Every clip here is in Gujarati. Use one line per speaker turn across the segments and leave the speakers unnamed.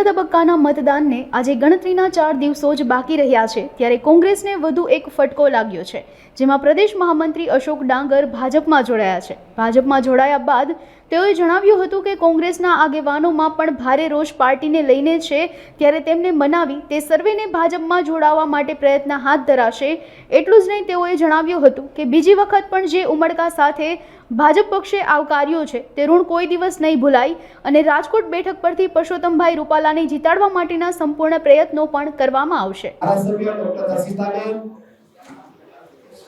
બીજા તબક્કાના મતદાનને આજે ગણતરીના ચાર દિવસો જ બાકી રહ્યા છે, ત્યારે કોંગ્રેસને વધુ એક ફટકો લાગ્યો છે, જેમાં પ્રદેશ મહામંત્રી અશોક ડાંગર ભાજપમાં જોડાયા છે. ભાજપમાં જોડાયા બાદ તેઓએ જણાવ્યું હતું કે કોંગ્રેસના આગેવાનોમાં પણ ભારે રોષ પાર્ટીને લઈને છે. ત્યારે તેમને મનાવી તે સર્વેને ભાજપમાં જોડાવા માટે પ્રયત્ન હાથ ધરાશે એટલું જ નહીં તેઓએ જણાવ્યું હતું કે બીજી વખત પણ જે ઉમળકા સાથે ભાજપ પક્ષે આવકાર્યો છે તે ઋણ કોઈ દિવસ નહીં ભૂલાય અને રાજકોટ બેઠક પરથી પરસોત્તમભાઈ રૂપાલાને જીતાડવા માટેના સંપૂર્ણ પ્રયત્નો પણ કરવામાં આવશે.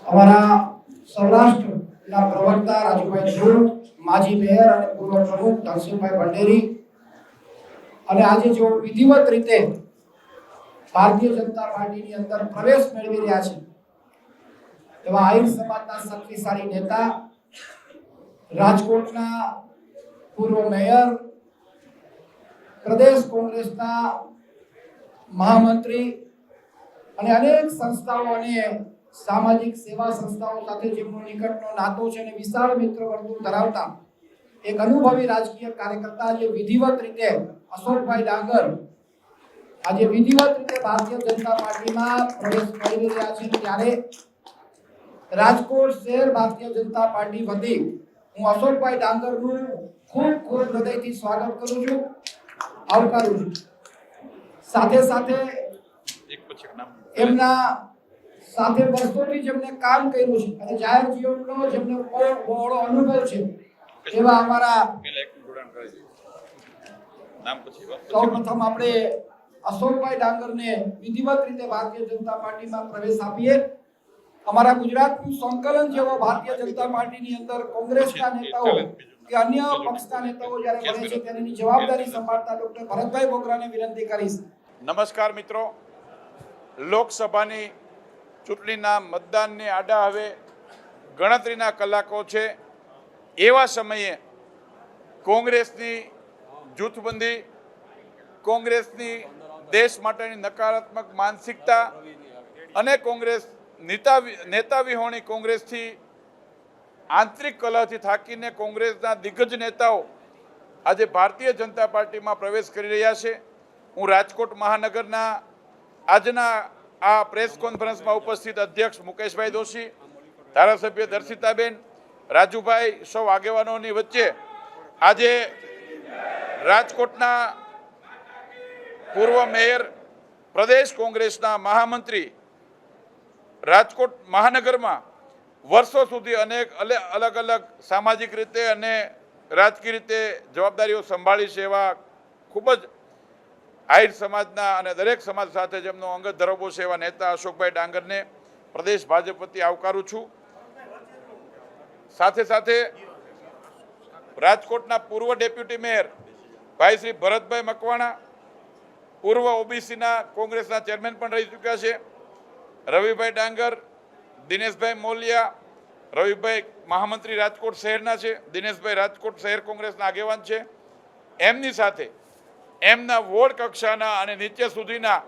અમારા ડોક્ટર દર્શિતાબેન પ્રવક્તા રાજુભાઈ ધ્રુવ, માજી મેયર અને પૂર્વ પ્રમુખ ધનસિંહભાઈ ભંડેરી. અને આજે જેઓ વિધિવત રીતે ભારતીય જનતા પાર્ટીની અંદર પ્રવેશ મેળવી રહ્યા છે એવા આહિર સમાજના શક્તિશાળી નેતા, રાજકોટના પૂર્વ મેયર, પ્રદેશ કોંગ્રેસના મહામંત્રી અને અનેક સંસ્થાઓ અને સામાજિક સેવા સંસ્થાઓ સાથે જેમનો નિકટનો નાતો છે અને વિશાળ મિત્ર વર્તુળ ધરાવતા એક અનુભવી રાજકીય કાર્યકર્તા જે વિધિવત રીતે અશોકભાઈ ડાંગર આજે વિધિવત રીતે ભારતીય જનતા પાર્ટીમાં પ્રવેશ કરી રહ્યા છે. ત્યારે રાજકોટ શહેર ભારતીય જનતા પાર્ટી વતી હું અશોકભાઈ ડાંગરનું ખૂબ ખૂબ હૃદયથી સ્વાગત કરું છું. આવકારું છું. સાથે સાથે એમના સાથે વર્ષોથી જેમને કામ કર્યું છે અને જાહેર જીવનનો જેમને બહોળો અનુભવ છે એવા અમારા સૌપ્રથમ આપણે અશોકભાઈ ડાંગરને વિધિવત રીતે ભારતીય જનતા પાર્ટીમાં પ્રવેશ આપીએ. અમારા ગુજરાતનું સંકલન જેવો ભારતીય જનતા પાર્ટીની અંદર કોંગ્રેસના નેતાઓ કે અન્ય પક્ષના નેતાઓ જ્યારે બને છે તેની જવાબદારી સંભાળતા ડોક્ટર ભરતભાઈ બોગરાને વિનંતી કરીશ.
નમસ્કાર મિત્રો. લોકસભાની ચૂંટણીના મતદાનની આડા હવે ગણતરીના કલાકો છે. એવા સમયે કોંગ્રેસની જૂથબંધી, કોંગ્રેસની દેશ માટેની નકારાત્મક માનસિકતા અને કોંગ્રેસ નેતા નેતા વિહોણી કોંગ્રેસથી આંતરિક કલહથી થાકીને કોંગ્રેસના દિગ્ગજ નેતાઓ આજે ભારતીય જનતા પાર્ટીમાં પ્રવેશ કરી રહ્યા છે. હું રાજકોટ મહાનગરના આજના આ પ્રેસ કોન્ફરન્સમાં ઉપસ્થિત અધ્યક્ષ મુકેશભાઈ દોશી, ધારાસભ્ય દર્શિતાબેન, રાજુભાઈ સૌ આગેવાનોની વચ્ચે આજે રાજકોટના પૂર્વ મેયર, પ્રદેશ કોંગ્રેસના મહામંત્રી, રાજકોટ મહાનગરમાં વર્ષો સુધી અનેક અલે- અલગ અલગ સામાજિક રીતે અને રાજકીય રીતે જવાબદારીઓ સંભાળી છે એવા ખૂબ જ આહિર સમાજના અને દરેક સમાજ સાથે જેમનો અંગત ધરોબો છે એવા નેતા અશોકભાઈ ડાંગરને પ્રદેશ ભાજપ વતી આવકારું છું. સાથે સાથે રાજકોટના પૂર્વ ડેપ્યુટી મેયર ભાઈ શ્રી ભરતભાઈ મકવાણા, પૂર્વ ઓબીસીના કોંગ્રેસના ચેરમેન પણ રહી ચૂક્યા છે. રવિભાઈ ડાંગર, દિનેશભાઈ મોલિયા, રવિભાઈ મહામંત્રી રાજકોટ શહેરના છે, દિનેશભાઈ રાજકોટ શહેર કોંગ્રેસના આગેવાન છે. એમની સાથે એમના વોર્ડ કક્ષાના અને નીચે સુધીના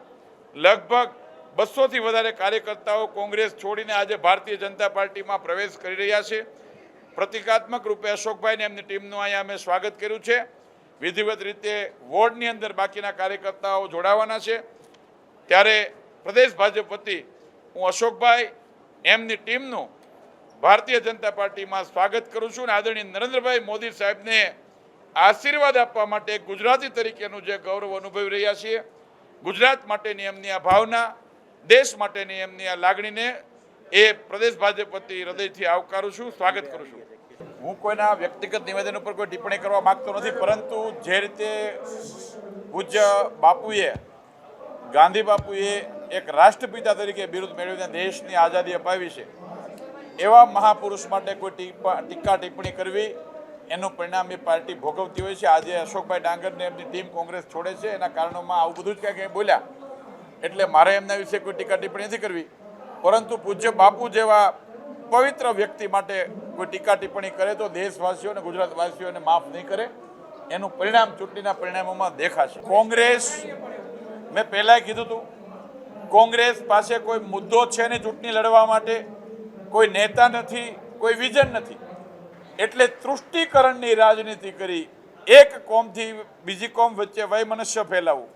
લગભગ બસોથી વધારે કાર્યકર્તાઓ કોંગ્રેસ છોડીને આજે ભારતીય જનતા પાર્ટીમાં પ્રવેશ કરી રહ્યા છે. પ્રતિકાત્મક રૂપે અશોકભાઈને એમની ટીમનું અહીંયા અમે સ્વાગત કર્યું છે. વિધિવત રીતે વોર્ડની અંદર બાકીના કાર્યકર્તાઓ જોડાવાના છે. ત્યારે પ્રદેશ ભાજપ વતી હું અશોકભાઈ એમની ટીમનું ભારતીય જનતા પાર્ટીમાં સ્વાગત કરું છું અને આદરણીય નરેન્દ્રભાઈ મોદી સાહેબને આશીર્વાદ આપવા માટે ગુજરાતી તરીકેનું જે ગૌરવ અનુભવી રહ્યા છીએ. ગુજરાત માટેની એમની આ ભાવના, દેશ માટેની એમની આ લાગણીને એ પ્રદેશ ભાજપ વતી હૃદયથી આવકારું છું, સ્વાગત કરું છું. હું કોઈના વ્યક્તિગત નિવેદન ઉપર કોઈ ટિપ્પણી કરવા માંગતો નથી, પરંતુ જે રીતે પૂજ્ય બાપુએ, ગાંધી બાપુએ એક રાષ્ટ્રપિતા તરીકે બિરુદ મેળવીને દેશની આઝાદી અપાવી છે, એવા મહાપુરુષ માટે કોઈ ટીકા ટિપ્પણી કરવી એનું પરિણામ એ પાર્ટી ભોગવતી હોય છે. આજે અશોકભાઈ ડાંગરને એમની ટીમ કોંગ્રેસ છોડે છે. એના કારણોમાં આવું બધું જ કંઈક કંઈ બોલ્યા. એટલે મારે એમના વિશે કોઈ ટીકા ટિપ્પણી નથી કરવી. પરંતુ પૂજ્ય બાપુ જેવા પવિત્ર વ્યક્તિ માટે કોઈ ટીકા ટિપ્પણી કરે તો દેશવાસીઓ અને ગુજરાતવાસીઓને માફ નહીં કરે. એનું પરિણામ ચૂંટણીના પરિણામોમાં દેખાશે. કોંગ્રેસ, મેં પહેલાંય કીધું હતું, કોંગ્રેસ પાસે કોઈ મુદ્દો છે ને ચૂંટણી લડવા માટે. કોઈ નેતા નથી, કોઈ વિઝન નથી. એટલે તૃષ્ટિકરણની રાજનીતિ કરી એક કોમથી બીજી કોમ વચ્ચે વયમનસ્ય ફેલાવવું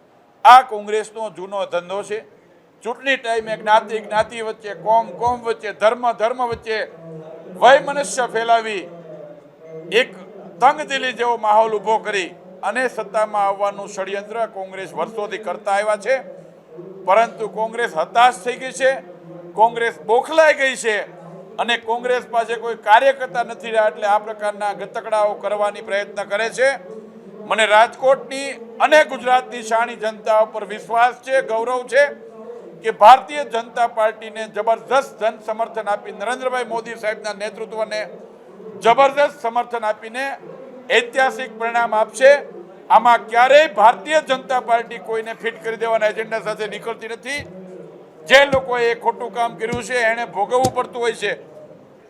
આ કોંગ્રેસનો જૂનો ધંધો છે. ચૂંટણી ટાઈમે જ્ઞાતિ જ્ઞાતિ વચ્ચે, કોમ કોમ વચ્ચે, ધર્મ ધર્મ વચ્ચે વયમનસ્ય ફેલાવી એક તંગદિલી જેવો માહોલ ઊભો કરી અને સત્તામાં આવવાનું ષડયંત્ર કોંગ્રેસ વર્ષોથી કરતા આવ્યા છે. પરંતુ કોંગ્રેસ હતાશ થઈ ગઈ છે. કોંગ્રેસ બોખલાઈ ગઈ છે. અને કોંગ્રેસ પાસે કોઈ કાર્યકર્તા નથી રહ્યા એટલે આ પ્રકારના ગતકડાઓ કરવાની પ્રયત્ન કરે છે. મને રાજકોટની અને ગુજરાતની શાણી જનતા ઉપર વિશ્વાસ છે, ગૌરવ છે કે ભારતીય જનતા પાર્ટીને જબરદસ્ત જન સમર્થન આપી નરેન્દ્રભાઈ મોદી સાહેબના નેતૃત્વને જબરદસ્ત સમર્થન આપીને ઐતિહાસિક પરિણામ આપશે. આમાં ક્યારેય ભારતીય જનતા પાર્ટી કોઈને ફિટ કરી દેવાના એજન્ડા સાથે નીકળતી નથી. જે લોકોએ ખોટું કામ કર્યું છે, એણે ભોગવવું પડતું હોય છે.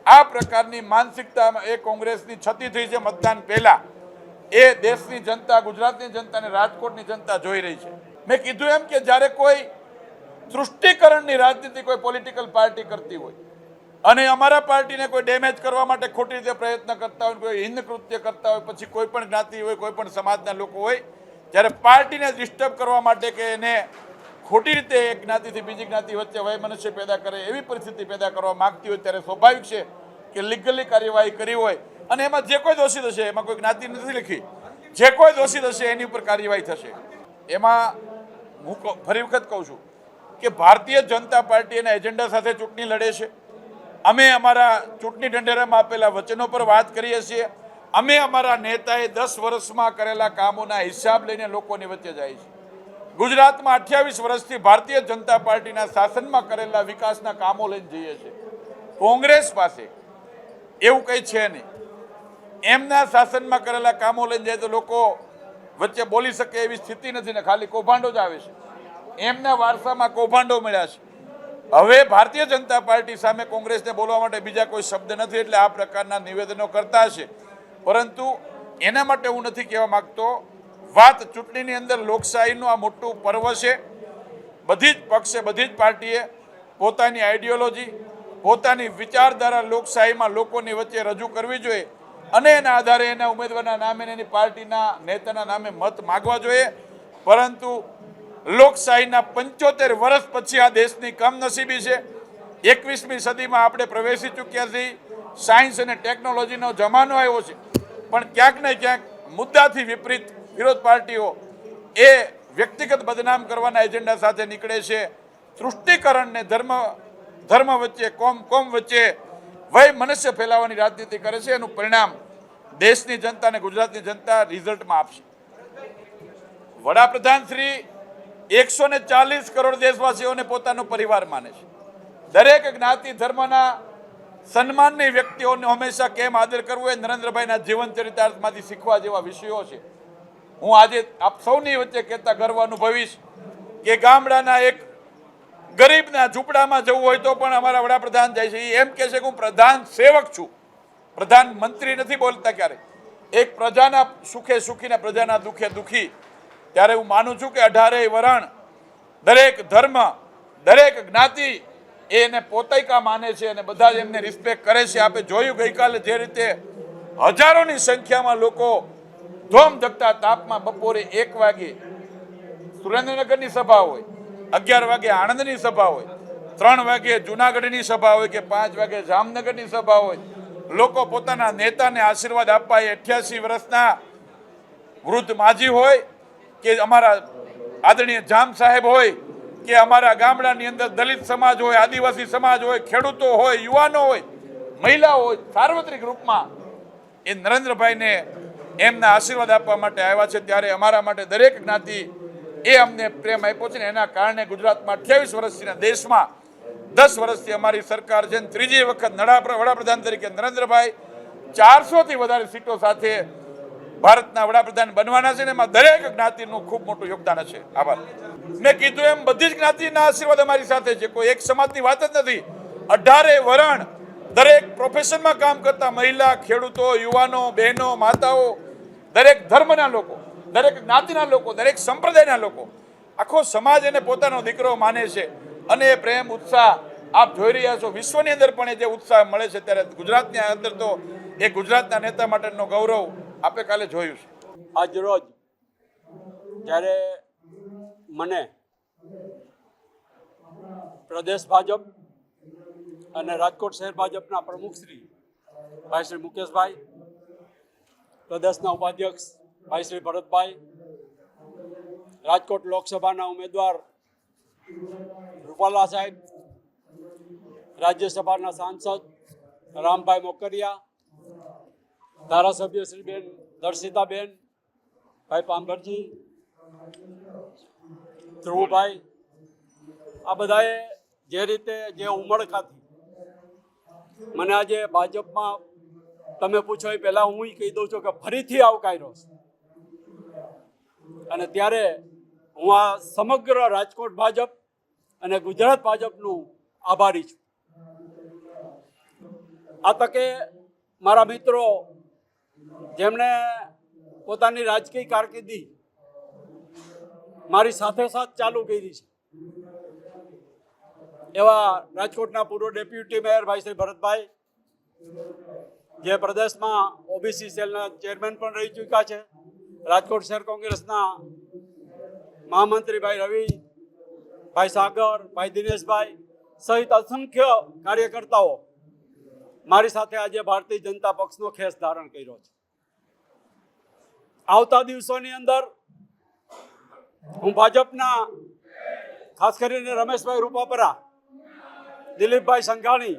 આ પ્રકારની માનસિકતામાં એ કોંગ્રેસની છતી થઈ છે મતદાન પહેલા. એ દેશની જનતા, ગુજરાતની જનતા અને રાજકોટની જનતા જોઈ રહી છે. મેં કીધું એમ કે જ્યારે કોઈ તૃષ્ટિકરણની રાજનીતિ કોઈ પોલિટિકલ પાર્ટી કરતી હોય અને અમારા પાર્ટીને કોઈ ડેમેજ કરવા માટે ખોટી રીતે પ્રયત્ન કરતા હોય, કોઈ હિન્દ કૃત્ય કરતા હોય, પછી કોઈ પણ જ્ઞાતિ હોય, કોઈ પણ સમાજના લોકો હોય, જ્યારે પાર્ટીને ડિસ્ટર્બ કરવા માટે કે એને ખોટી રીતે એક જ્ઞાતિથી બીજી જ્ઞાતિ વચ્ચે વયમનસ્ય પેદા કરે, એવી પરિસ્થિતિ પેદા કરવા માગતી હોય ત્યારે સ્વાભાવિક છે કે લીગલી કાર્યવાહી કરી હોય અને એમાં જે કોઈ દોષિત હશે, એમાં કોઈ જ્ઞાતિ નથી લખી. જે કોઈ દોષિત હશે, એની ઉપર કાર્યવાહી થશે. એમાં હું ફરી વખત કહું છું કે ભારતીય જનતા પાર્ટી એના એજન્ડા સાથે ચૂંટણી લડે છે. અમે અમારા ચૂંટણી ઢંઢેરામાં આપેલા વચનો પર વાત કરીએ છીએ. અમે અમારા નેતાએ દસ વર્ષમાં કરેલા કામોના હિસાબ લઈને લોકોની વચ્ચે જાય છે. ગુજરાતમાં અઠ્યાવીસ વર્ષથી ભારતીય જનતા પાર્ટીના શાસનમાં કરેલા વિકાસના કામો લઈને જઈએ છીએ. કોંગ્રેસ પાસે એવું કંઈ છે નહીં. એમના શાસનમાં કરેલા કામો લઈને જાય તો લોકો વચ્ચે બોલી શકે એવી સ્થિતિ નથી ને ખાલી કૌભાંડો જ આવે છે. એમના વારસામાં કૌભાંડો મળ્યા છે. હવે ભારતીય જનતા પાર્ટી સામે કોંગ્રેસને બોલવા માટે બીજા કોઈ શબ્દ નથી એટલે આ પ્રકારના નિવેદનો કરતા છે પરંતુ એના માટે હું નથી કહેવા માંગતો વાત ચૂંટણીની અંદર લોકશાહીનું આ મોટું પર્વ છે. બધી જ પક્ષે, બધી જ પાર્ટીએ પોતાની આઈડિયોલોજી પોતાની વિચારધારા લોકશાહીમાં લોકોની વચ્ચે રજૂ કરવી જોઈએ અને એના આધારે એના ઉમેદવારના નામે એની પાર્ટીના નેતાના નામે મત માગવા જોઈએ. પરંતુ લોકશાહીના પંચોતેર વર્ષ પછી આ દેશની કમનસીબી છે. એકવીસમી સદીમાં આપણે પ્રવેશી ચૂક્યા છીએ. સાયન્સ અને ટેકનોલોજીનો જમાનો આવ્યો છે. પણ ક્યાંક ને ક્યાંક મુદ્દાથી વિપરીત વિરોધ પાર્ટીઓ એ વ્યક્તિગત બદનામ કરવાના એજન્ડા સાથે નીકળે છે. તૃષ્ટિકરણને ધર્મ ધર્મ વચ્ચે, કોમ કોમ વચ્ચે વય મનુષ્ય ફેલાવવાની રાજનીતિ કરે છે. એનું પરિણામ દેશની જનતા અને ગુજરાતની જનતા રિઝલ્ટમાં આપશે. વડાપ્રધાન શ્રી એકસો ને ચાલીસ કરોડ દેશવાસીઓને પોતાનો પરિવાર માને છે. દરેક જ્ઞાતિ ધર્મના સન્માનની વ્યક્તિઓને હંમેશા કેમ આદર કરવું એ નરેન્દ્રભાઈના જીવન ચરિતાર્થમાંથી શીખવા જેવા વિષયો છે. હું આજે આપ સૌની વચ્ચે કહેતા ગર્વ અનુભવીશ કે ગામડાના એક ગરીબના ઝૂંપડામાં જવું હોય તો પણ અમારા વડાપ્રધાન જાય છે. એમ કહે છે કે હું પ્રધાન સેવક છું. પ્રધાનમંત્રી નથી બોલતા ક્યારે એક પ્રજાના સુખે સુખી ને પ્રજાના દુઃખે દુઃખી. ત્યારે હું માનું છું કે અઢારેય વરણ દરેક ધર્મ, દરેક જ્ઞાતિ એને પોતૈકા માને છે અને બધા જ એમને રિસ્પેક્ટ કરે છે. આપણે જોયું ગઈકાલે જે રીતે હજારોની સંખ્યામાં લોકો ધોમ ધકતા તાપમાં બપોરે એક વાગે સુરેન્દ્રનગરની સભા હોય, અગિયાર વાગે આણંદની સભા હોય, ત્રણ વાગે જુનાગઢની સભા હોય કે પાંચ વાગે જામનગરની સભા હોય, લોકો પોતાના નેતાને આશીર્વાદ આપવા અઠ્યાસી વર્ષના વૃદ્ધ માજી હોય કે અમારા આદરણીય જામ સાહેબ હોય કે અમારા ગામડાની અંદર દલિત સમાજ હોય, આદિવાસી સમાજ હોય, ખેડૂતો હોય, યુવાનો હોય, મહિલાઓ હોય, સાર્વત્રિક રૂપમાં એ નરેન્દ્રભાઈને એમના આશીર્વાદ આપવા માટે આવ્યા છે ત્યારે અમારા માટે દરેક જ્ઞાતિ એ અમને પ્રેમ આપ્યો છે ને એના કારણે ગુજરાતમાં અઠ્યાવીસ વર્ષથી દેશમાં દસ વર્ષથી અમારી સરકાર છે ત્રીજી વખત વડાપ્રધાન તરીકે નરેન્દ્રભાઈ ચારસોથી વધારે સીટો સાથે ભારતના વડાપ્રધાન બનવાના છે ને એમાં દરેક જ્ઞાતિનું ખૂબ મોટું યોગદાન છે. આભાર. મેં કીધું એમ બધી જ જ્ઞાતિના આશીર્વાદ અમારી સાથે છે. કોઈ એક સમાજની વાત જ નથી. અઢારે વરણ દરેક પ્રોફેશનમાં કામ કરતા મહિલા, ખેડૂતો, યુવાનો, બહેનો, માતાઓ દરેક ધર્મના લોકો, દરેક જ્ઞાતિના લોકો, દરેક સંપ્રદાયના લોકો, આખો સમાજ એને પોતાનો દીકરો માને છે. અને એ પ્રેમ, ઉત્સાહ આપ જોઈ રહ્યા છો. વિશ્વની અંદર પણ એ જે ઉત્સાહ મળે છે ત્યારે ગુજરાતની અંદર તો એ ગુજરાતના નેતા માટેનો ગૌરવ આપે કાલે જોયું છે.
આજ જ્યારે મને પ્રદેશ ભાજપ અને રાજકોટ શહેર ભાજપના પ્રમુખ શ્રી ભાઈ શ્રી મુકેશભાઈ પ્રદેશના ઉપાધ્યક્ષ ભાઈ શ્રી ભરતભાઈ, રાજકોટ લોકસભાના ઉમેદવાર રૂપાલા સાહેબ, રાજ્યસભાના સાંસદ રામભાઈ મોકરિયા, ધારાસભ્ય શ્રી બેન દર્શિતાબેન, ભાઈ પાંભરજી ધ્રુવભાઈ, આ બધાએ જે રીતે જે ઉમળકાથી મને આજે ભાજપમાં તમે પૂછો એ પહેલાં હું કહી દઉં છું કે ફરીથી આવકાર્યો અને ત્યારે હું આ સમગ્ર રાજકોટ ભાજપ અને ગુજરાત ભાજપનું આભારી છું. આ તકે મારા મિત્રો જેમણે પોતાની રાજકીય કારકિર્દી મારી સાથે સાથ ચાલુ કરી છે, એવા રાજકોટના પૂર્વ ડેપ્યુટી મેયર ભાઈ શ્રી ભરતભાઈ જે પ્રદેશમાં ઓબીસી સેલના ચેરમેન પણ રહી ચૂક્યા છે. રાજકોટ શહેર કોંગ્રેસના મહામંત્રી ભાઈ રવિ, ભાઈ સાગર, ભાઈ દિનેશભાઈ સહિત અસંખ્ય કાર્યકર્તાઓ મારી સાથે આજે ભારતીય જનતા પક્ષનો ખેસ ધારણ કર્યો છે. આવતા દિવસોની અંદર હું ભાજપના ખાસ કરીને રમેશભાઈ રૂપાપરા, દિલીપભાઈ સંઘાણી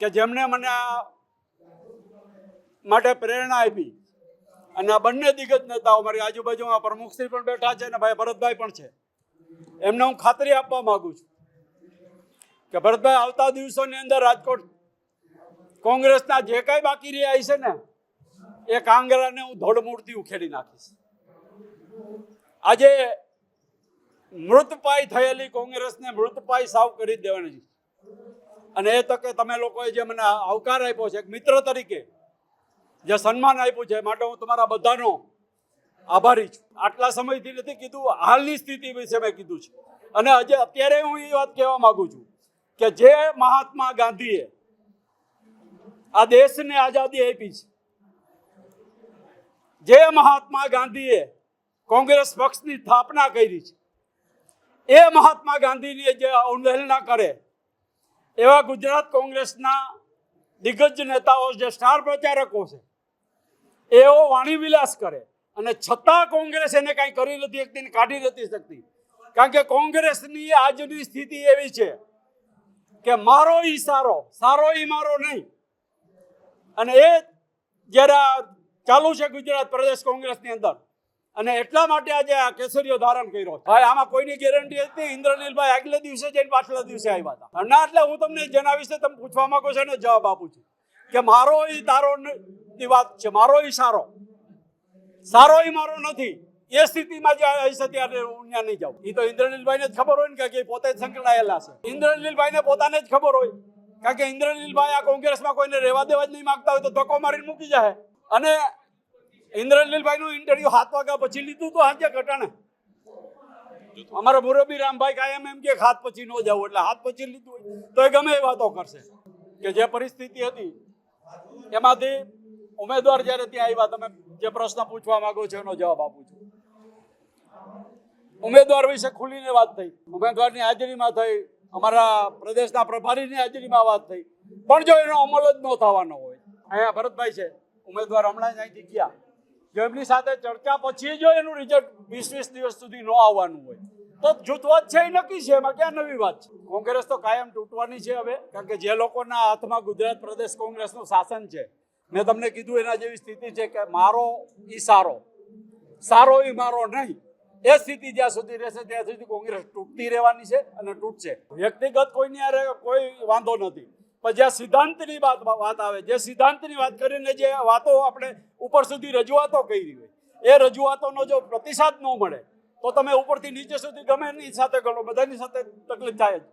કે જેમણે મને આ માટે પ્રેરણા આપી. અને આ બંને દિગ્ગજ નેતાઓ મારી આજુબાજુમાં પ્રમુખશ્રી પણ બેઠા છે અને ભાઈ ભરતભાઈ પણ છે. એમને હું ખાતરી આપવા માંગુ છું કે ભરતભાઈ આવતા દિવસોની અંદર રાજકોટ કોંગ્રેસના જે કાંઈ બાકી રહ્યા છે ને, એ કાંગરાને હું ધોળમૂળથી ઉખેડી નાખીશ. આજે મૃતપાય થયેલી કોંગ્રેસને મૃતપાય સાવ કરી દેવાની અને એ તકે તમે લોકોએ જે મને આવકાર આપ્યો છે, એક મિત્ર તરીકે જે સન્માન આપ્યું છે માટે હું તમારા બધાનો આભારી છું. આટલા સમયથી નથી કીધું, હાલની સ્થિતિ વિશે મેં કીધું છે. અને હજે અત્યારે હું એ વાત કહેવા માગું છું કે જે મહાત્મા ગાંધીએ આ દેશને આઝાદી આપી છે, જે મહાત્મા ગાંધીએ કોંગ્રેસ પક્ષની સ્થાપના કરી છે, એ મહાત્મા ગાંધીની જે અવહેલના કરે, એવા ગુજરાત કોંગ્રેસના દિગ્ગજ નેતાઓ જે સ્ટાર પ્રચારકો છે એઓ વાણીવિલાસ કરે. અને છતાં કોંગ્રેસ એને કાંઈ કરી નથી શકતી ને કાઢી નથી શકતી. કારણ કે કોંગ્રેસની આજની સ્થિતિ એવી છે કે મારો ઈ સારો સારો ઈ મારો નહીં. અને એ જ્યારે ચાલુ છે ગુજરાત પ્રદેશ કોંગ્રેસની અંદર. અને એટલા માટે આજે આ કેસરીઓ ધારણ કર્યો. ભાઈ, આમાં કોઈની ગેરંટી હતી? ઇન્દ્રનીલભાઈ આગલે દિવસે જઈને પાછલા દિવસે આવ્યા હતા. ના, એટલે હું તમને જેના વિશે તમે પૂછવા માંગો છો એનો જવાબ આપું છું. કે મારો તારો વાત છે, મારો સારો. સારો મારો નથી. એ સ્થિતિમાં જે આવીશ ત્યારે હું ત્યાં નહીં જાઉં. એ તો ઇન્દ્રનીલભાઈને જ ખબર હોય ને કે પોતે જ સંકળાયેલા છે. ઇન્દ્રનીલભાઈને પોતાને જ ખબર હોય. કારણ કે ઇન્દ્રનીલભાઈ આ કોંગ્રેસમાં કોઈને રહેવા દેવા જ નહીં માગતા હોય તો ધક્કો મારીને મૂકી જાય અને ઇન્દ્રનીલભાઈનું ઇન્ટરવ્યુ હાથ વાગ્યા પછી લીધું તો હાજે ઘટાણે. અમારા મુરબી રામભાઈ કાયમ એમ કે હાથ પછી ન જવું એટલે હાથ પછી લીધું તો એ ગમે એ વાતો કરશે. કે જે પરિસ્થિતિ હતી એમાંથી ઉમેદવાર જ્યારે ત્યાં આવ્યા, તમે જે પ્રશ્ન પૂછવા માંગો છો એનો જવાબ આપું છું. ઉમેદવાર વિશે ખુલીને વાત થઈ. ઉમેદવારની હાજરીમાં થઈ, અમારા પ્રદેશના પ્રભારીની હાજરીમાં વાત થઈ. પણ જો એનો અમલ જ ન થવાનો હોય, અહીંયા ભરતભાઈ છે, ઉમેદવાર હમણાં જ અહીંથી ગયા. જો એમની સાથે ચર્ચા પછી જો એનું રિઝલ્ટ વીસ વીસ દિવસ સુધી ન આવવાનું હોય તો જૂથવાદ છે એ નક્કી છે, એમાં ક્યાં નવી વાત છે? કોંગ્રેસ તો કાયમ તૂટવાની છે હવે, કારણ કે જે લોકોના હાથમાં ગુજરાત પ્રદેશ કોંગ્રેસનું શાસન છે, મેં તમને કીધું એના જેવી સ્થિતિ છે કે મારો ઈ સારો સારો ઈ મારો નહીં, એ સ્થિતિ જ્યાં સુધી રહેશે ત્યાં સુધી કોંગ્રેસ તૂટતી રહેવાની છે અને તૂટશે. વ્યક્તિગત કોઈની આરે કોઈ વાંધો નથી, પણ જ્યાં સિદ્ધાંતની વાત વાત આવે, જે સિદ્ધાંતની વાત કરીને જે વાતો આપણે ઉપર સુધી રજૂઆતો કરી હોય, એ રજૂઆતોનો જો પ્રતિસાદ ન મળે તો તમે ઉપરથી નીચે સુધી ગમે એની સાથે ગણો બધાની સાથે તકલીફ થાય જ.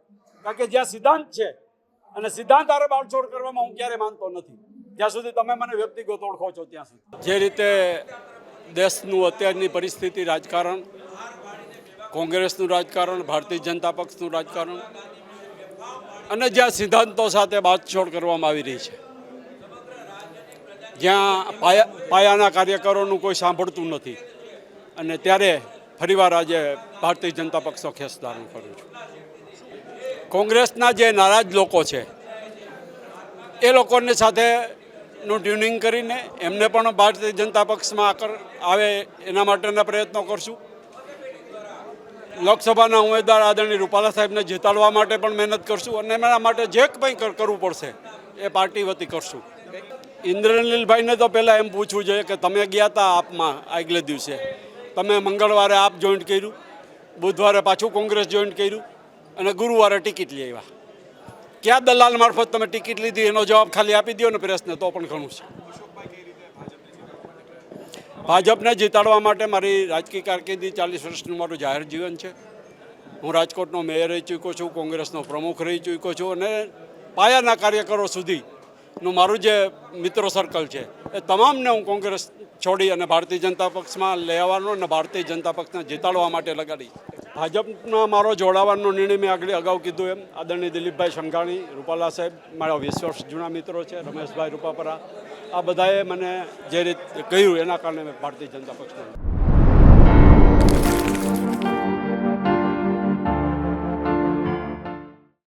કારણ કે જ્યાં સિદ્ધાંત છે અને સિદ્ધાંત આરે બાળછોડ કરવામાં હું ક્યારે માનતો નથી. જ્યાં સુધી તમે મને વ્યક્તિગત ઓળખો છો ત્યાં સુધી. જે રીતે દેશનું અત્યારની પરિસ્થિતિ રાજકારણ, કોંગ્રેસનું રાજકારણ, ભારતીય જનતા પક્ષનું રાજકારણ અને જ્યાં સિદ્ધાંતો સાથે બાતછોડ કરવામાં આવી રહી છે. જ્યાં પાયા, પાયાના કાર્યકરોનું કોઈ સાંભળતું નથી. અને ત્યારે ફરીવાર આજે ભારતીય જનતા પક્ષનો ખેસ ધારણ કરું છું. કોંગ્રેસના જે નારાજ લોકો છે, એ લોકોની સાથે નું ટ્યુનિંગ કરીને એમને પણ ભારતીય જનતા પક્ષમાં આકર આવે એના માટેના પ્રયત્નો કરશું. લોકસભાના ઉમેદવાર આદરણીય રૂપાલા સાહેબને જીતાડવા માટે પણ મહેનત કરશું અને એના માટે જે કંઈ કરવું પડશે, એ પાર્ટી વતી કરશું. ઇન્દ્રનીલભાઈને તો પહેલાં એમ પૂછવું જોઈએ કે તમે ગયા હતા આપમાં આગલે દિવસે? તમે મંગળવારે આપ જોઈન્ટ કર્યું, બુધવારે પાછું કોંગ્રેસ જોઈન્ટ કર્યું અને ગુરુવારે ટિકિટ લઈ આવ્યા. ક્યાં દલાલ મારફત તમે ટિકિટ લીધી એનો જવાબ ખાલી આપી દો ને પ્રેસને તો પણ ઘણું છે. ભાજપને જીતાડવા માટે મારી રાજકીય કારકિર્દી ચાલીસ વર્ષનું મારું જાહેર જીવન છે. હું રાજકોટનો મેયર રહી ચૂક્યો છું, કોંગ્રેસનો પ્રમુખ રહી ચૂક્યો છું અને પાયાના કાર્યકરો સુધીનું મારું જે મિત્રો સર્કલ છે, એ તમામને હું કોંગ્રેસ છોડી અને ભારતીય જનતા પક્ષમાં લેવાનો અને ભારતીય જનતા પક્ષને જીતાડવા માટે લગાડી. ભાજપમાં મારો જોડાવાનો નિર્ણય મેં આગળ અગાઉ કીધું એમ. આદરણીય દિલીપભાઈ શંઘાણી રૂપાલા સાહેબ, મારા વીસ વર્ષ જૂના મિત્રો છે, રમેશભાઈ રૂપાપરા. આ બધાએ મને જે રીતે કહ્યું, એના કારણે મેં ભારતીય જનતા પક્ષમાં